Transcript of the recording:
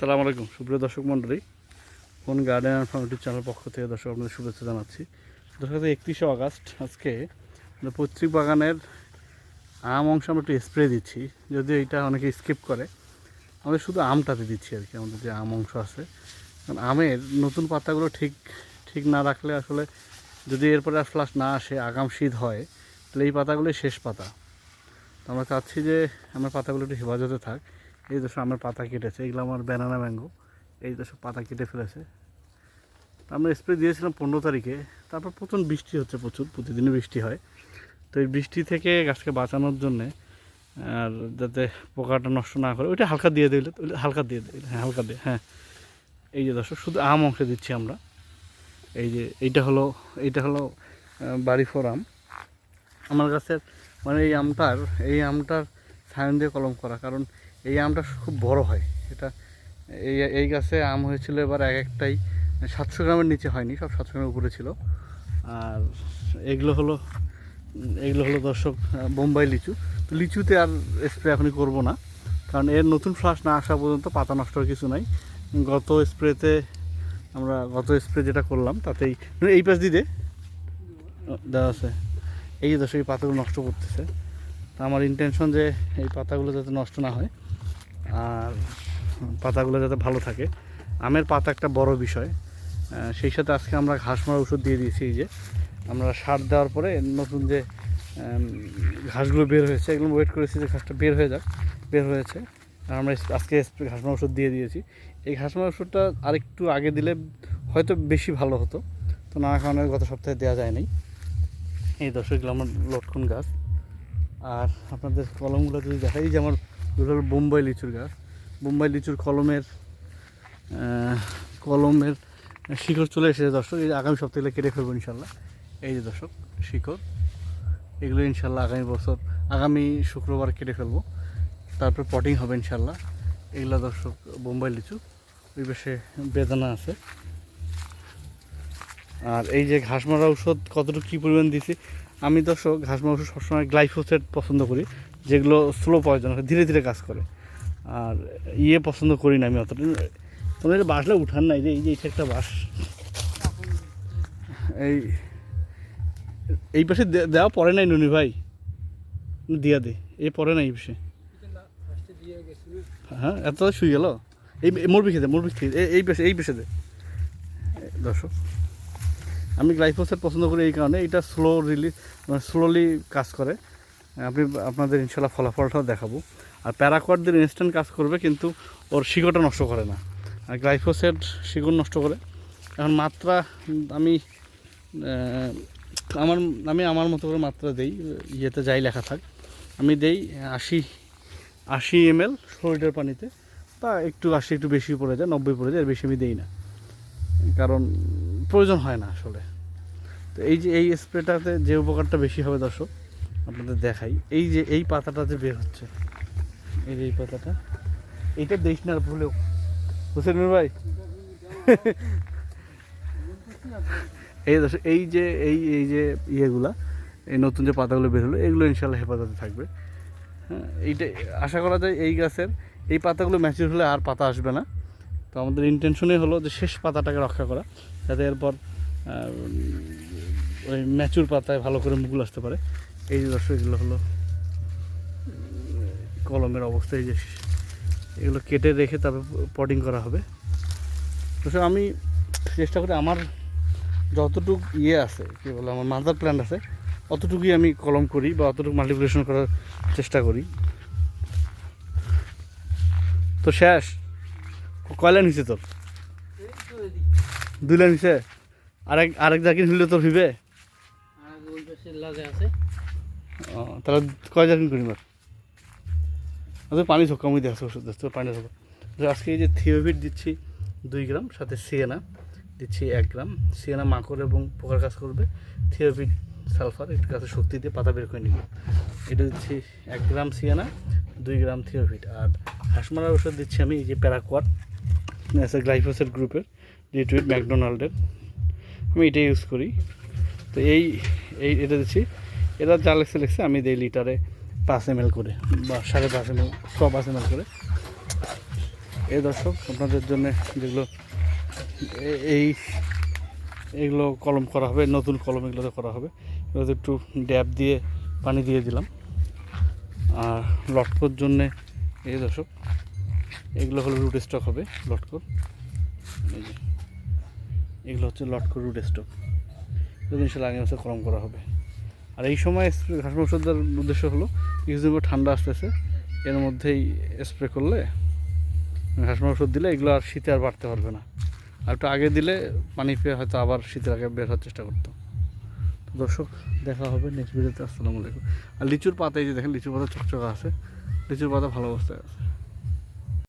সালাম আলাইকুম। সুপ্রিয় দর্শক মণ্ডলী, কোন গার্ডেন অ্যান্ড ফার্ম চ্যানেল পক্ষ থেকে দর্শক আপনাদের শুভেচ্ছা জানাচ্ছি। দর্শক একত্রিশে আগস্ট আজকে পৈতৃক বাগানের আম অংশ আমরা একটু স্প্রে দিচ্ছি, যদিও এটা অনেকে স্কিপ করে। আমাদের শুধু আমটাতে দিচ্ছি আর কি, আমাদের যে আম অংশ আছে। কারণ আমের নতুন পাতাগুলো ঠিক ঠিক না রাখলে আসলে যদি এরপরে আর ফ্লাশ না আসে, আগাম শীত হয়, তাহলে এই পাতাগুলোই শেষ পাতা। তো আমরা চাচ্ছি যে আমার পাতাগুলো একটু হেফাজতে থাক। এই তো আমার পাতা কেটেছে, এগুলো আমার ব্যানানা ম্যাঙ্গো এই সব পাতা কেটে ফেলেছে। আমরা স্প্রে দিয়েছিলাম পনেরো তারিখে, তারপর প্রচুর বৃষ্টি হচ্ছে প্রচুর, প্রতিদিনই বৃষ্টি হয়। তো এই বৃষ্টি থেকে গাছকে বাঁচানোর জন্যে, আর যাতে পোকাটা নষ্ট না করে, ওইটা হালকা দিয়ে দিলে, হালকা দিয়ে দিলে হ্যাঁ হালকা দিয়ে হ্যাঁ। এই যে দর্শক, শুধু আম অংশে দিচ্ছি আমরা। এই যে, এইটা হলো এইটা হলো বাড়ি ফোর আম। আমার গাছের মানে এই আমটার এই আমটার সায়ন দিয়ে কলম করা, কারণ এই আমটা খুব বড় হয়। এটা এই এই গাছে আম হয়েছিল এবার এক একটাই। সাতশো গ্রামের নিচে হয়নি, সব সাতশো গ্রামের উপরে ছিল। আর এগুলো হলো এগুলো হলো দর্শক বোম্বাই লিচু। তো লিচুতে আর স্প্রে এখনই করব না, কারণ এর নতুন ফ্লাশ না আসা পর্যন্ত পাতা নষ্ট কিছু নাই। গত স্প্রেতে আমরা, গত স্প্রে যেটা করলাম, তাতেই এই পাশ দিয়ে দেওয়া আছে। এই যে দর্শক, এই পাতাগুলো নষ্ট করতেছে। তো আমার ইন্টেনশন যে এই পাতাগুলো যাতে নষ্ট না হয় আর পাতাগুলো যাতে ভালো থাকে। আমের পাতা একটা বড় বিষয়। সেই সাথে আজকে আমরা ঘাস মারা ওষুধ দিয়ে দিয়েছি এই যে। আমরা সার দেওয়ার পরে নতুন যে ঘাসগুলো বের হয়েছে এগুলো ওয়েট করেছি যে ঘাসটা বের হয়ে যাক, বের হয়েছে। আর আমরা আজকে ঘাস মারা ওষুধ দিয়ে দিয়েছি। এই ঘাস মারা ওষুধটা আরেকটু আগে দিলে হয়তো বেশি ভালো হতো। তো নানা কারণে গত সপ্তাহে দেওয়া যায় নাই এই দর্শকগুলো আমার লটকন গাছ। আর আপনাদের কলমগুলো যদি দেখাই যে আমার ওগুলো হলো বোম্বাই লিচুর গাছ। বোম্বাই লিচুর কলমের কলমের শিকড় চলে এসেছে দর্শক। এই আগামী সপ্তাহে কেটে ফেলব ইনশাল্লাহ। এই যে দর্শক, শিকড়, এগুলো ইনশাল্লাহ আগামী বছর, আগামী শুক্রবার কেটে ফেলব। তারপর পটিং হবে ইনশাল্লাহ। এগুলো দর্শক, বোম্বাই লিচু, ওই পাশে বেদানা আছে। আর এই যে ঘাস মারা ঔষধ কতটুকু কী পরিমাণ দিছি আমি দর্শক, ঘাস মারা ওষুধ সবসময় গ্লাইফোসেট পছন্দ করি। যেগুলো স্লো পয়জন ধীরে ধীরে কাজ করে। আর ইয়ে পছন্দ করি না আমি অতটা। তোমাদের বাসলে উঠান নাই যে, এই যে এটা একটা বাস। এই এই পাশে দেওয়া পড়ে নাই নুনি ভাই। দিয়া দে, এ পড়ে নাই এই পাশে। হ্যাঁ এত শুয়ে গেল? এই মোরবি খেতে মোরবি খেতে এই- পাশে, এই পাশে দে। দর্শক, আমি গ্লাইফোসেট পছন্দ করি এই কারণে এটা স্লো রিলিজ মানে স্লোলি কাজ করে। আপনি আপনাদের ইনশাল্লাহ ফলাফলটাও দেখাবো। আর প্যারাকোয়ার দিন ইনস্ট্যান্ট কাজ করবে কিন্তু ওর শিকড়টা নষ্ট করে না। আর গ্লাইফোসেট শিকড় নষ্ট করে। এখন মাত্রা আমি আমার আমি আমার মতো করে মাত্রা দেই, ইয়েতে যাই লেখা থাক। আমি দেই আশি আশি এম এল লিটার পানিতে। বা একটু আশি, একটু বেশি পড়ে যায়, নব্বই পড়ে যায় বেশি আমি দেই না। কারণ প্রয়োজন হয় না আসলে। তো এই যে, এই স্প্রেটাতে যে উপকারটা বেশি হবে দর্শক আপনাদের দেখাই। এই যে, এই পাতাটা যে বের হচ্ছে, এই যে এই পাতাটা এইটা দেখ না ভুলেও। হোসেন ভাই? এই এই যে, এই এই যে ইয়েগুলা, এই নতুন যে পাতাগুলো বের হলো, এগুলো ইনশাল্লাহ হেফাজতে থাকবে। হ্যাঁ এইটা, আশা করা যায় এই গাছের, এই পাতাগুলো ম্যাচিউর হলে আর পাতা আসবে না। তো আমাদের ইন্টেনশনই হলো যে শেষ পাতাটাকে রক্ষা করা, যাতে এরপর ওই ম্যাচুর পাতায় ভালো করে মুকুল আসতে পারে। এই দর্শক এগুলো হলো কলমের অবস্থা এই যে এগুলো কেটে রেখে তারপর পটিং করা হবে। দর্শক আমি চেষ্টা করি আমার যতটুকু ইয়ে আছে কী বলে আমার মাদার প্ল্যান্ট আছে অতটুকুই আমি কলম করি বা অতটুকু মাল্টিপ্লিকেশন করার চেষ্টা করি। তো শেষ। কয় লাইন হয়েছে তোর? দুই লাইন হয়েছে আরেক আরেক জাকির হইলে তোর হইবে? ও, তাহলে কয় জাকির করি আচ্ছা পানি ঝোঁকা আমি দেখছ ওষুধ দেখছ পানি ঝোঁকা আজকে এই যে থিওভিট দিচ্ছি দুই গ্রাম, সাথে সিয়েনা দিচ্ছি এক গ্রাম। সিয়েনা মাকড় এবং পোকার কাজ করবে থিওভিট সালফার, একটু গাছে শক্তি দিয়ে পাতা বের করে নিবে। এটা দিচ্ছি এক গ্রাম সিয়েনা দুই গ্রাম থিওভিট আর হাঁসমারার ওষুধ দিচ্ছি আমি, এই যে প্যারাকোয়ার গ্লাইফোসেট গ্রুপের রিটুইট ম্যাকডোনাল্ডের। আমি এটাই ইউজ করি। তো এই এই, এটা দিচ্ছি এটা যা লেগছে আমি দিই লিটারে পাঁচ এম করে, বা সাড়ে পাঁচ এম এল ছ পাঁচ এম করে। এ দর্শক, আপনাদের জন্য যেগুলো এই, এগুলো কলম করা হবে, নতুন কলম এগুলোতে করা হবে, এগুলোতে একটু ড্যাব দিয়ে পানি দিয়ে দিলাম। আর লটকোর জন্যে এই দর্শক, এগুলো হলো রুট স্টক হবে, লটকোর। এগুলো হচ্ছে লটকোর রুট স্টক। এগুলো ইনশাল্লাহ আগামী বছর কলম করা হবে। আর এই সময় স্প্রে ঘাস ওষুধ দেওয়ার উদ্দেশ্য হলো কিছুদিন পর ঠান্ডা আসতেছে, এর মধ্যেই স্প্রে করলে ঘাস ওষুধ দিলে এগুলো আর শীতে আর বাড়তে পারবে না। আর একটু আগে দিলে পানি পেয়ে হয়তো আবার শীতের আগে বের হওয়ার চেষ্টা করতো। তো দর্শক, দেখা হবে নেক্সট ভিডিওতে আসসালামু আলাইকুম। আর লিচুর পাতা এই যে দেখেন, লিচুর পাতা চকচকা আছে। লিচুর পাতা ভালো অবস্থায় আছে।